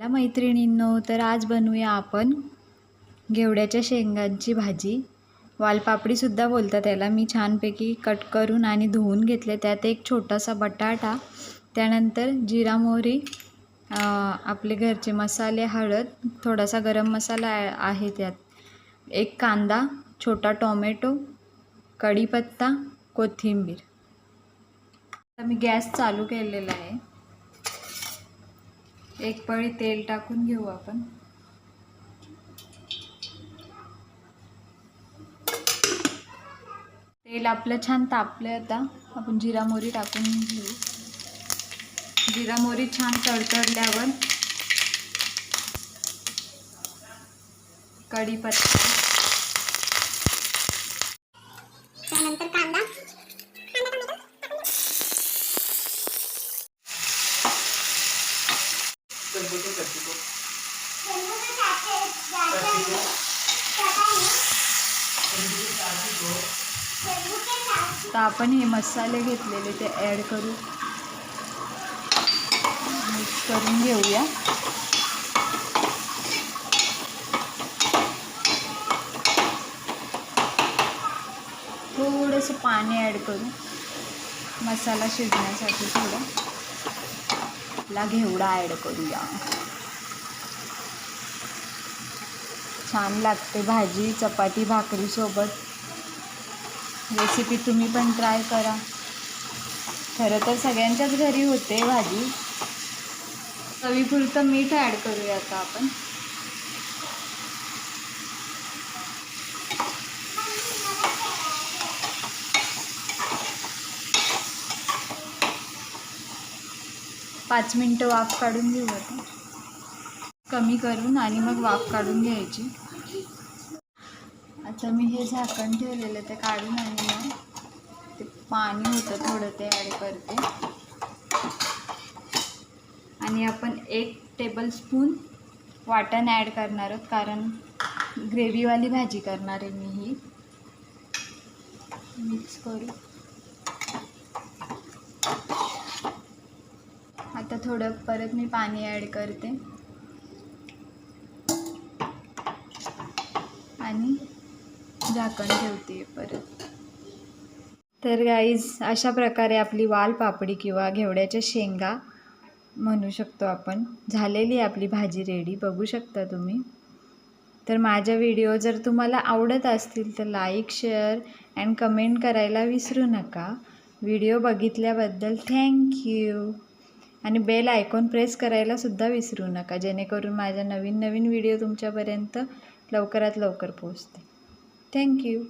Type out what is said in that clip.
ला मैत्रिणींनो तर आज बनवूया आपण घेवड्याच्या शेंगांची भाजी. वालपापडीसुद्धा बोलतात त्याला मी छानपैकी कट करून आणि धुवून घेतले. त्यात एक छोटासा बटाटा त्यानंतर जिरा मोहरी आपले घरचे मसाले हळद थोडासा गरम मसाला आहे त्यात. एक कांदा छोटा टोमॅटो कढीपत्ता कोथिंबीर. आता मी गॅस चालू केलेला आहे. एक पळी तेल टाकून घेऊ आपण. तेल आपलं छान तापलं आता. आपण जिरा मोरी टाकून घेऊ. जिरा मोरी छान तडतडल्यावर कढीपत्ता त्यानंतर कांदा कांदा टोमॅटो टाकून द्या. तर आपण हे मसाले घेतलेले ते ॲड करू. मिक्स करून घेऊया. थोडंसं पाणी ॲड करू. मसाला शिजण्यासाठी थोडं. आपला घेवडा ॲड करूया. छान लागते भाजी चपाती भाकरीसोबत रेसिपी तुम्ही पण ट्राय करा. खरं तर सगळ्यांच्याच घरी होते भाजी. चवीपुरतं मीठ ॲड करूया आता आपण. पाच मिनटं वाफ काढून घेऊ आता. कमी करून आणि मग वाफ काढून घ्यायची. आता मी हे झाकण ठेवलेलं ते काढून आणि मग ते पाणी होतं थोडं ते ॲड करते. आणि आपण एक टेबलस्पून वाटण ॲड करणार आहोत कारण ग्रेव्हीवाली भाजी करणार आहे मी ही. मिक्स करू. आता थोडं परत मी पाणी ॲड करते. आणि झाकण ठेवते परत. तर गाईज अशा प्रकारे आपली वाल पापडी किंवा घेवड्याच्या शेंगा म्हणू शकतो आपण. झालेली आहे आपली भाजी रेडी बघू शकता तुम्ही. तर माझ्या व्हिडिओ जर तुम्हाला आवडत असतील तर लाईक शेअर अँड कमेंट करायला विसरू नका. व्हिडिओ बघितल्याबद्दल थँक्यू आणि बेल आयकॉन प्रेस करायला सुद्धा विसरू नका जेणेकरून माझ्या नवीन नवीन व्हिडिओ तुमच्यापर्यंत लवकरात लवकर पोहोचते थँक्यू